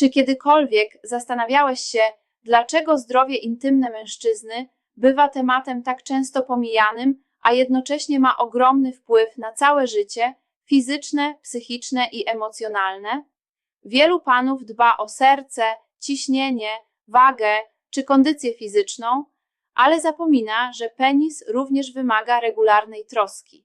Czy kiedykolwiek zastanawiałeś się, dlaczego zdrowie intymne mężczyzny bywa tematem tak często pomijanym, a jednocześnie ma ogromny wpływ na całe życie fizyczne, psychiczne i emocjonalne? Wielu panów dba o serce, ciśnienie, wagę czy kondycję fizyczną, ale zapomina, że penis również wymaga regularnej troski.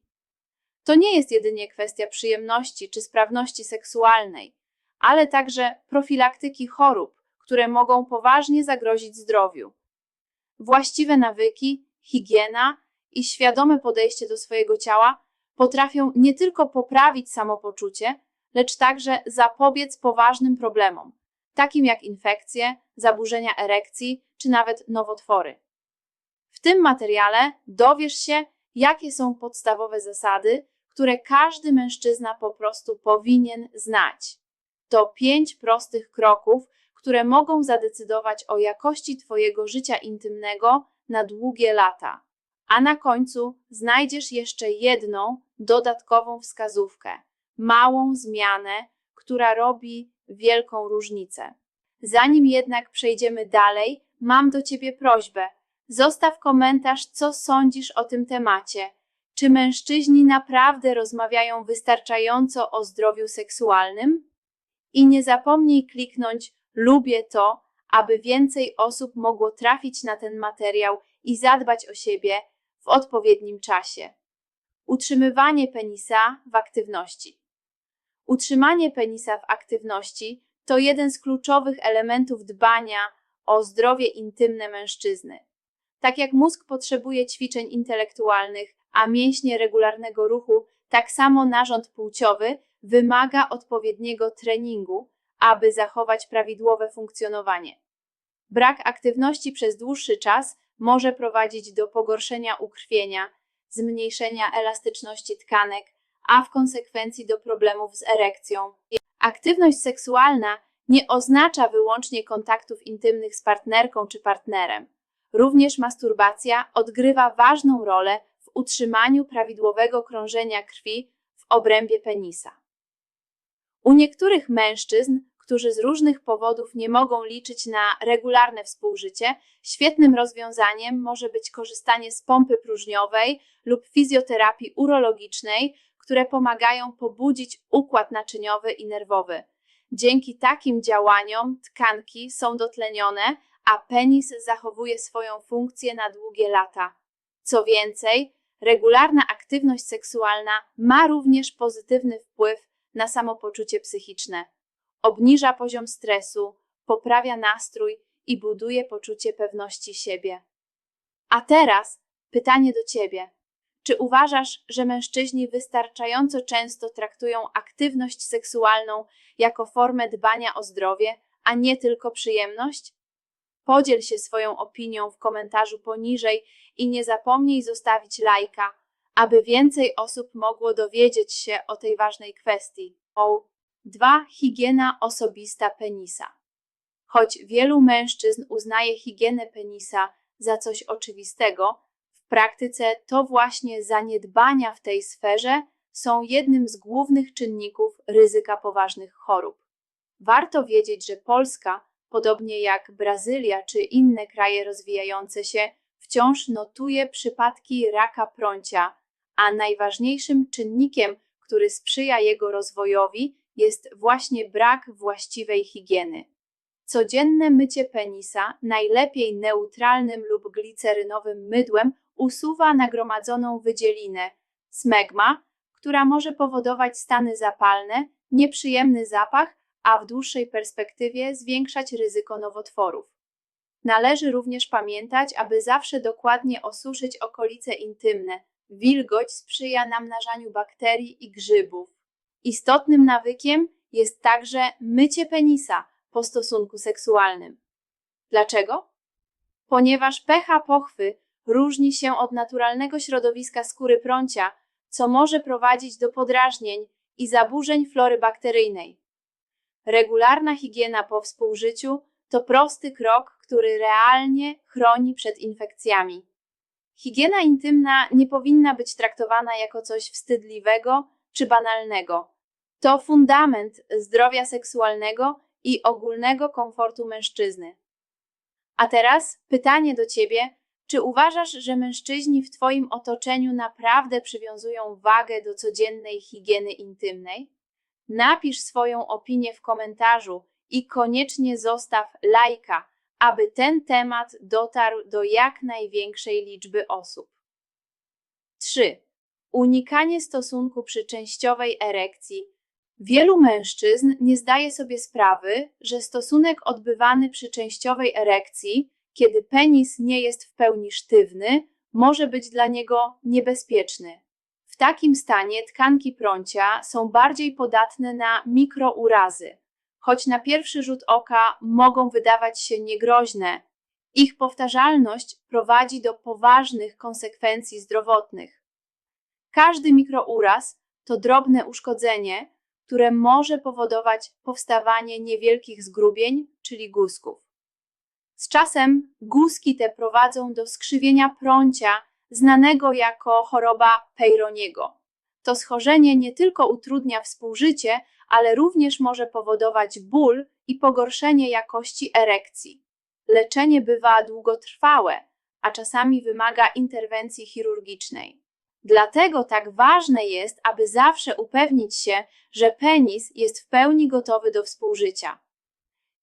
To nie jest jedynie kwestia przyjemności czy sprawności seksualnej, ale także profilaktyki chorób, które mogą poważnie zagrozić zdrowiu. Właściwe nawyki, higiena i świadome podejście do swojego ciała potrafią nie tylko poprawić samopoczucie, lecz także zapobiec poważnym problemom, takim jak infekcje, zaburzenia erekcji czy nawet nowotwory. W tym materiale dowiesz się, jakie są podstawowe zasady, które każdy mężczyzna po prostu powinien znać. To pięć prostych kroków, które mogą zadecydować o jakości Twojego życia intymnego na długie lata. A na końcu znajdziesz jeszcze jedną dodatkową wskazówkę małą zmianę, która robi wielką różnicę. Zanim jednak przejdziemy dalej, mam do Ciebie prośbę. Zostaw komentarz, co sądzisz o tym temacie. Czy mężczyźni naprawdę rozmawiają wystarczająco o zdrowiu seksualnym? I nie zapomnij kliknąć lubię to, aby więcej osób mogło trafić na ten materiał i zadbać o siebie w odpowiednim czasie. Utrzymywanie penisa w aktywności. Utrzymanie penisa w aktywności to jeden z kluczowych elementów dbania o zdrowie intymne mężczyzny. Tak jak mózg potrzebuje ćwiczeń intelektualnych, a mięśnie regularnego ruchu, tak samo narząd płciowy wymaga odpowiedniego treningu, aby zachować prawidłowe funkcjonowanie. Brak aktywności przez dłuższy czas może prowadzić do pogorszenia ukrwienia, zmniejszenia elastyczności tkanek, a w konsekwencji do problemów z erekcją. Aktywność seksualna nie oznacza wyłącznie kontaktów intymnych z partnerką czy partnerem. Również masturbacja odgrywa ważną rolę w utrzymaniu prawidłowego krążenia krwi w obrębie penisa. U niektórych mężczyzn, którzy z różnych powodów nie mogą liczyć na regularne współżycie, świetnym rozwiązaniem może być korzystanie z pompy próżniowej lub fizjoterapii urologicznej, które pomagają pobudzić układ naczyniowy i nerwowy. Dzięki takim działaniom tkanki są dotlenione, a penis zachowuje swoją funkcję na długie lata. Co więcej, regularna aktywność seksualna ma również pozytywny wpływ na samopoczucie psychiczne. Obniża poziom stresu, poprawia nastrój i buduje poczucie pewności siebie. A teraz pytanie do ciebie. Czy uważasz, że mężczyźni wystarczająco często traktują aktywność seksualną jako formę dbania o zdrowie, a nie tylko przyjemność? Podziel się swoją opinią w komentarzu poniżej i nie zapomnij zostawić lajka, aby więcej osób mogło dowiedzieć się o tej ważnej kwestii. O 2. Higiena osobista penisa. Choć wielu mężczyzn uznaje higienę penisa za coś oczywistego, w praktyce to właśnie zaniedbania w tej sferze są jednym z głównych czynników ryzyka poważnych chorób. Warto wiedzieć, że Polska, podobnie jak Brazylia czy inne kraje rozwijające się, wciąż notuje przypadki raka prącia, a najważniejszym czynnikiem, który sprzyja jego rozwojowi, jest właśnie brak właściwej higieny. Codzienne mycie penisa, najlepiej neutralnym lub glicerynowym mydłem, usuwa nagromadzoną wydzielinę smegma, która może powodować stany zapalne, nieprzyjemny zapach, a w dłuższej perspektywie zwiększać ryzyko nowotworów. Należy również pamiętać, aby zawsze dokładnie osuszyć okolice intymne. Wilgoć sprzyja namnażaniu bakterii i grzybów. Istotnym nawykiem jest także mycie penisa po stosunku seksualnym. Dlaczego? Ponieważ pH pochwy różni się od naturalnego środowiska skóry prącia, co może prowadzić do podrażnień i zaburzeń flory bakteryjnej. Regularna higiena po współżyciu to prosty krok, który realnie chroni przed infekcjami. Higiena intymna nie powinna być traktowana jako coś wstydliwego czy banalnego. To fundament zdrowia seksualnego i ogólnego komfortu mężczyzny. A teraz pytanie do ciebie: czy uważasz, że mężczyźni w Twoim otoczeniu naprawdę przywiązują wagę do codziennej higieny intymnej? Napisz swoją opinię w komentarzu i koniecznie zostaw lajka, aby ten temat dotarł do jak największej liczby osób. 3. Unikanie stosunku przy częściowej erekcji. Wielu mężczyzn nie zdaje sobie sprawy, że stosunek odbywany przy częściowej erekcji kiedy penis nie jest w pełni sztywny, może być dla niego niebezpieczny. W takim stanie tkanki prącia są bardziej podatne na mikrourazy, choć na pierwszy rzut oka mogą wydawać się niegroźne. Ich powtarzalność prowadzi do poważnych konsekwencji zdrowotnych. Każdy mikrouraz to drobne uszkodzenie, które może powodować powstawanie niewielkich zgrubień, czyli guzków. Z czasem guzki te prowadzą do skrzywienia prącia, znanego jako choroba Peyroniego. To schorzenie nie tylko utrudnia współżycie, ale również może powodować ból i pogorszenie jakości erekcji. Leczenie bywa długotrwałe, a czasami wymaga interwencji chirurgicznej. Dlatego tak ważne jest, aby zawsze upewnić się, że penis jest w pełni gotowy do współżycia.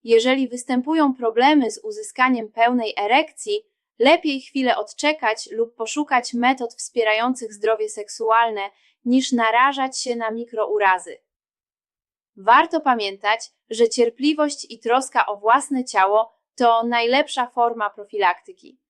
Jeżeli występują problemy z uzyskaniem pełnej erekcji, lepiej chwilę odczekać lub poszukać metod wspierających zdrowie seksualne, niż narażać się na mikrourazy. Warto pamiętać, że cierpliwość i troska o własne ciało to najlepsza forma profilaktyki.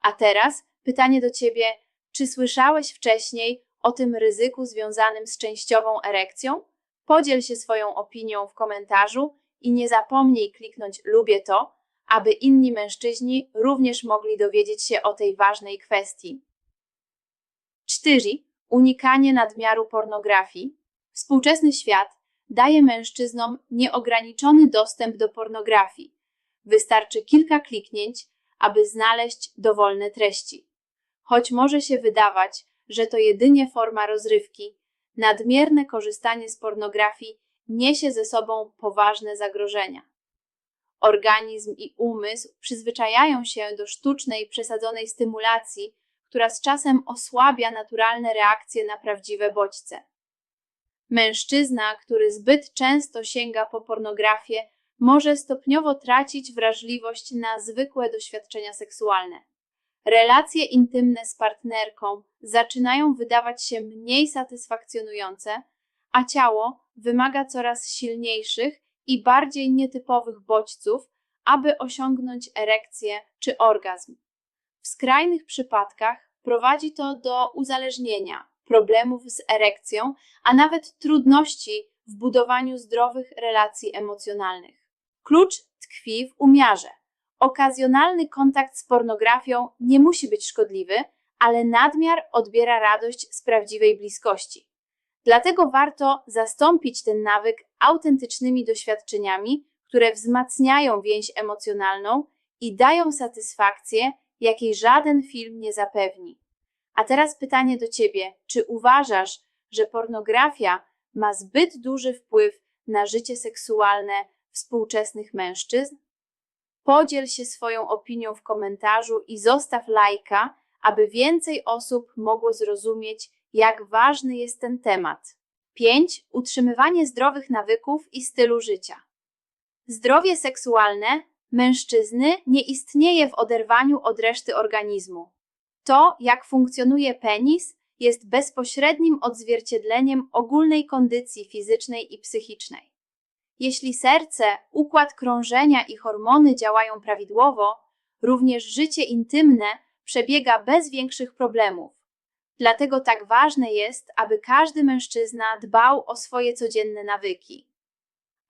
A teraz pytanie do Ciebie: czy słyszałeś wcześniej o tym ryzyku związanym z częściową erekcją? Podziel się swoją opinią w komentarzu i nie zapomnij kliknąć lubię to, aby inni mężczyźni również mogli dowiedzieć się o tej ważnej kwestii. 4. Unikanie nadmiaru pornografii. Współczesny świat daje mężczyznom nieograniczony dostęp do pornografii. Wystarczy kilka kliknięć, aby znaleźć dowolne treści. Choć może się wydawać, że to jedynie forma rozrywki, nadmierne korzystanie z pornografii niesie ze sobą poważne zagrożenia. Organizm i umysł przyzwyczajają się do sztucznej, przesadzonej stymulacji, która z czasem osłabia naturalne reakcje na prawdziwe bodźce. Mężczyzna, który zbyt często sięga po pornografię, może stopniowo tracić wrażliwość na zwykłe doświadczenia seksualne. Relacje intymne z partnerką zaczynają wydawać się mniej satysfakcjonujące, a ciało wymaga coraz silniejszych i bardziej nietypowych bodźców, aby osiągnąć erekcję czy orgazm. W skrajnych przypadkach prowadzi to do uzależnienia, problemów z erekcją, a nawet trudności w budowaniu zdrowych relacji emocjonalnych. Klucz tkwi w umiarze. Okazjonalny kontakt z pornografią nie musi być szkodliwy, ale nadmiar odbiera radość z prawdziwej bliskości. Dlatego warto zastąpić ten nawyk autentycznymi doświadczeniami, które wzmacniają więź emocjonalną i dają satysfakcję, jakiej żaden film nie zapewni. A teraz pytanie do Ciebie: czy uważasz, że pornografia ma zbyt duży wpływ na życie seksualne współczesnych mężczyzn? Podziel się swoją opinią w komentarzu i zostaw lajka, aby więcej osób mogło zrozumieć, jak ważny jest ten temat. 5. Utrzymywanie zdrowych nawyków i stylu życia. Zdrowie seksualne mężczyzny nie istnieje w oderwaniu od reszty organizmu. To, jak funkcjonuje penis, jest bezpośrednim odzwierciedleniem ogólnej kondycji fizycznej i psychicznej. Jeśli serce, układ krążenia i hormony działają prawidłowo, również życie intymne przebiega bez większych problemów. Dlatego tak ważne jest, aby każdy mężczyzna dbał o swoje codzienne nawyki.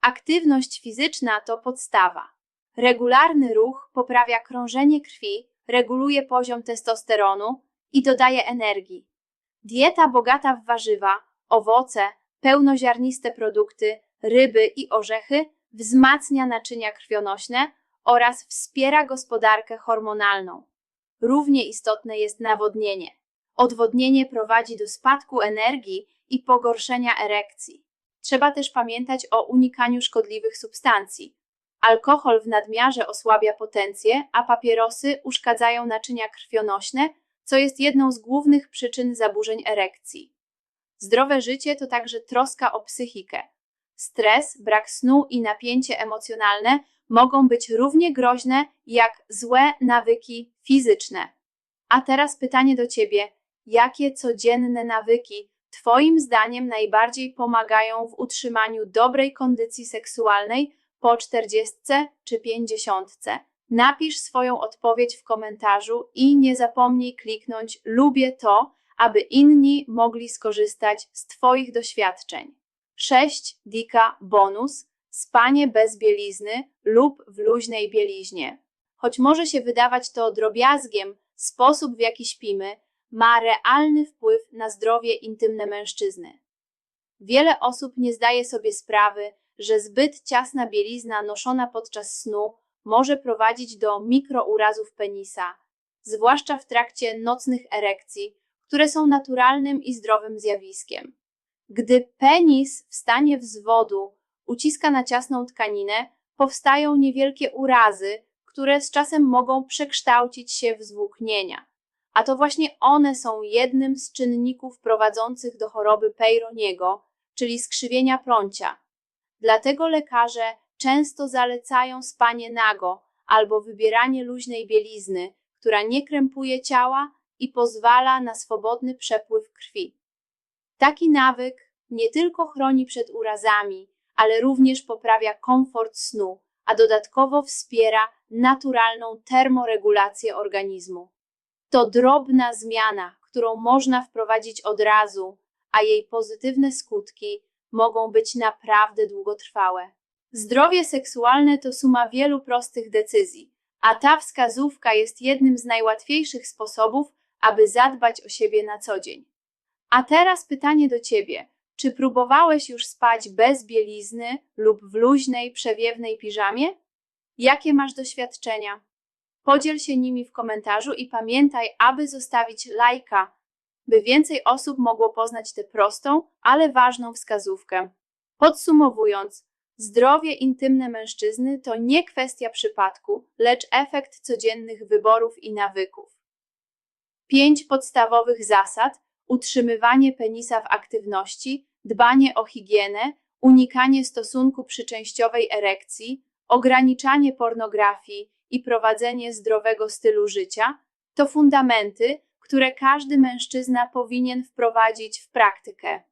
Aktywność fizyczna to podstawa. Regularny ruch poprawia krążenie krwi, reguluje poziom testosteronu i dodaje energii. Dieta bogata w warzywa, owoce, pełnoziarniste produkty, ryby i orzechy wzmacnia naczynia krwionośne oraz wspiera gospodarkę hormonalną. Równie istotne jest nawodnienie. Odwodnienie prowadzi do spadku energii i pogorszenia erekcji. Trzeba też pamiętać o unikaniu szkodliwych substancji, Alkohol w nadmiarze osłabia potencję, a papierosy uszkadzają naczynia krwionośne, co jest jedną z głównych przyczyn zaburzeń erekcji. Zdrowe życie to także troska o psychikę. Stres, brak snu i napięcie emocjonalne mogą być równie groźne jak złe nawyki fizyczne. A teraz pytanie do Ciebie: jakie codzienne nawyki Twoim zdaniem najbardziej pomagają w utrzymaniu dobrej kondycji seksualnej po 40 czy 50? Napisz swoją odpowiedź w komentarzu i nie zapomnij kliknąć lubię to, aby inni mogli skorzystać z Twoich doświadczeń. 6. Dika bonus. Spanie bez bielizny lub w luźnej bieliźnie. Choć może się wydawać to drobiazgiem, sposób w jaki śpimy ma realny wpływ na zdrowie intymne mężczyzny. Wiele osób nie zdaje sobie sprawy, że zbyt ciasna bielizna noszona podczas snu może prowadzić do mikrourazów penisa, zwłaszcza w trakcie nocnych erekcji, które są naturalnym i zdrowym zjawiskiem. Gdy penis w stanie wzwodu uciska na ciasną tkaninę, powstają niewielkie urazy, które z czasem mogą przekształcić się w zwłóknienia. A to właśnie one są jednym z czynników prowadzących do choroby Peyroniego, czyli skrzywienia prącia. Dlatego lekarze często zalecają spanie nago albo wybieranie luźnej bielizny, która nie krępuje ciała i pozwala na swobodny przepływ krwi. Taki nawyk nie tylko chroni przed urazami, ale również poprawia komfort snu, a dodatkowo wspiera naturalną termoregulację organizmu. To drobna zmiana, którą można wprowadzić od razu, a jej pozytywne skutki mogą być naprawdę długotrwałe. Zdrowie seksualne to suma wielu prostych decyzji, a ta wskazówka jest jednym z najłatwiejszych sposobów, aby zadbać o siebie na co dzień. A teraz pytanie do ciebie: czy próbowałeś już spać bez bielizny lub w luźnej, przewiewnej piżamie? Jakie masz doświadczenia? Podziel się nimi w komentarzu i pamiętaj, aby zostawić lajka, by więcej osób mogło poznać tę prostą, ale ważną wskazówkę. Podsumowując, zdrowie intymne mężczyzny to nie kwestia przypadku, lecz efekt codziennych wyborów i nawyków. Pięć podstawowych zasad: utrzymywanie penisa w aktywności, dbanie o higienę, unikanie stosunku przy częściowej erekcji, ograniczanie pornografii i prowadzenie zdrowego stylu życia to fundamenty, które każdy mężczyzna powinien wprowadzić w praktykę.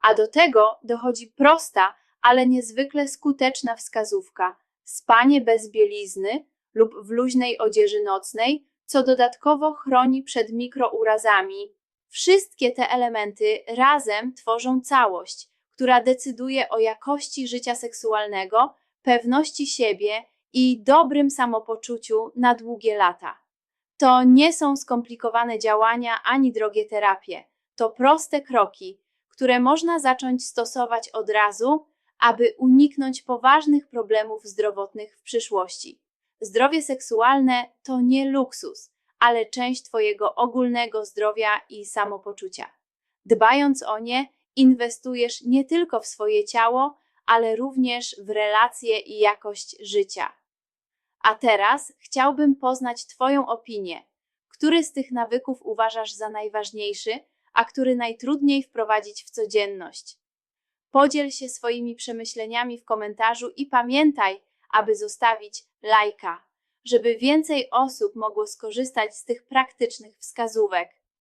A do tego dochodzi prosta, ale niezwykle skuteczna wskazówka: spanie bez bielizny lub w luźnej odzieży nocnej, co dodatkowo chroni przed mikrourazami. Wszystkie te elementy razem tworzą całość, która decyduje o jakości życia seksualnego, pewności siebie i dobrym samopoczuciu na długie lata. To nie są skomplikowane działania ani drogie terapie. To proste kroki, które można zacząć stosować od razu, aby uniknąć poważnych problemów zdrowotnych w przyszłości. Zdrowie seksualne to nie luksus, ale część Twojego ogólnego zdrowia i samopoczucia. Dbając o nie, inwestujesz nie tylko w swoje ciało, ale również w relacje i jakość życia. A teraz chciałbym poznać Twoją opinię. Który z tych nawyków uważasz za najważniejszy, a który najtrudniej wprowadzić w codzienność? Podziel się swoimi przemyśleniami w komentarzu i pamiętaj, aby zostawić lajka, żeby więcej osób mogło skorzystać z tych praktycznych wskazówek.